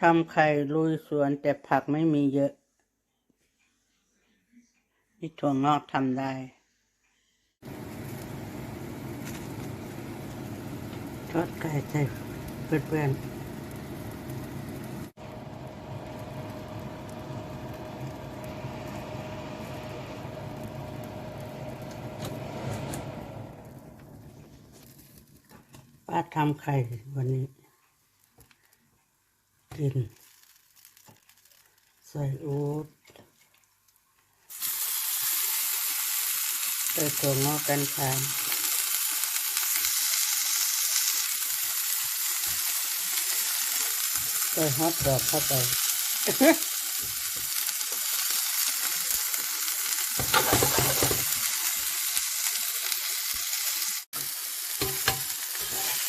ทำไข่ลุยสวนแต่ผักไม่มีเยอะ นี่ถั่วงอกทำได้ทอดไก่ใส่เพื่อนๆป้าทำไข่วันนี้ กินใส่อูดใส่ถั่วงอกกันชามใส่ฮอตดอกเข้าไป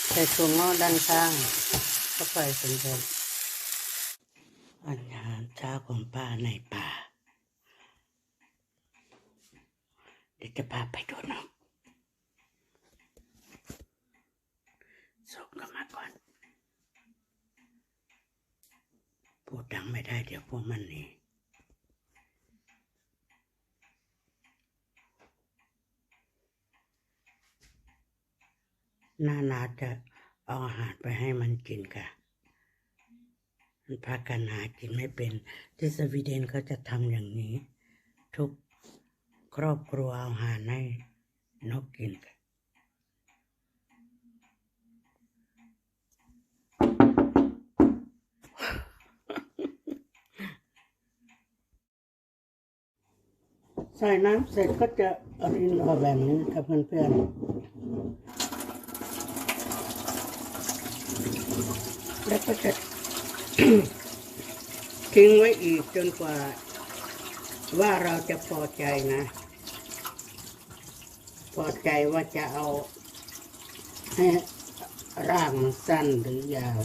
ใส่ถั่วงอกด้านข้างเข้าไปเป็นเดิม อาหารเช้าของป้าในป่า เดี๋ยวจะพาไปดูน้องส่งกันมาก่อน พูดดังไม่ได้เดี๋ยวพวกมันหนี่หน้านาจะเอาอาหารไปให้มันกินค่ะ พากันหากินไม่เป็นที่สวีเดนเขาจะทำอย่างนี้ ทุกครอบครัวเอาอาหารให้นกกินค่ะใส่น้ำเสร็จก็จะรินรอแบบนี้ครับเพื่อนๆ แล้วก็จะ ทิ้งไว้อีกจนกว่า ว่าเราจะพอใจนะ พอใจว่าจะเอาให้ร่างมันสั้นหรือยาว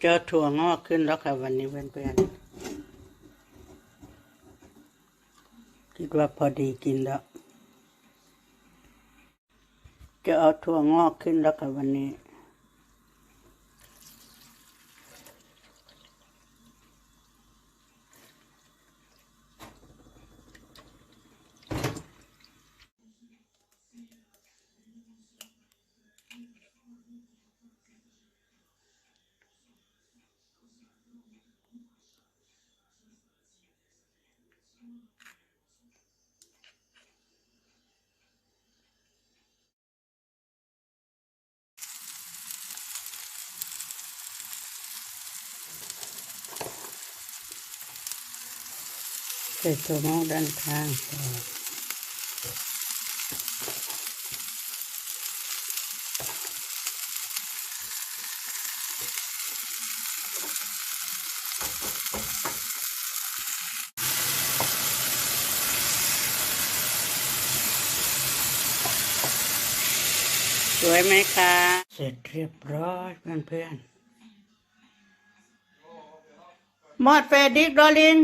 เจอถั่วงอกขึ้นแล้วค่ะวันนี้เพื่อนๆคิดว่าพอดีกินแล้ว จะเอาถั่วงอกขึ้นแล้วค่ะวันนี้ ใส่ถั่วงอกด้านข้างต่อสวยไหมคะ เสร็จเรียบร้อยเพื่อนๆหมดเฟรดิกดอลิน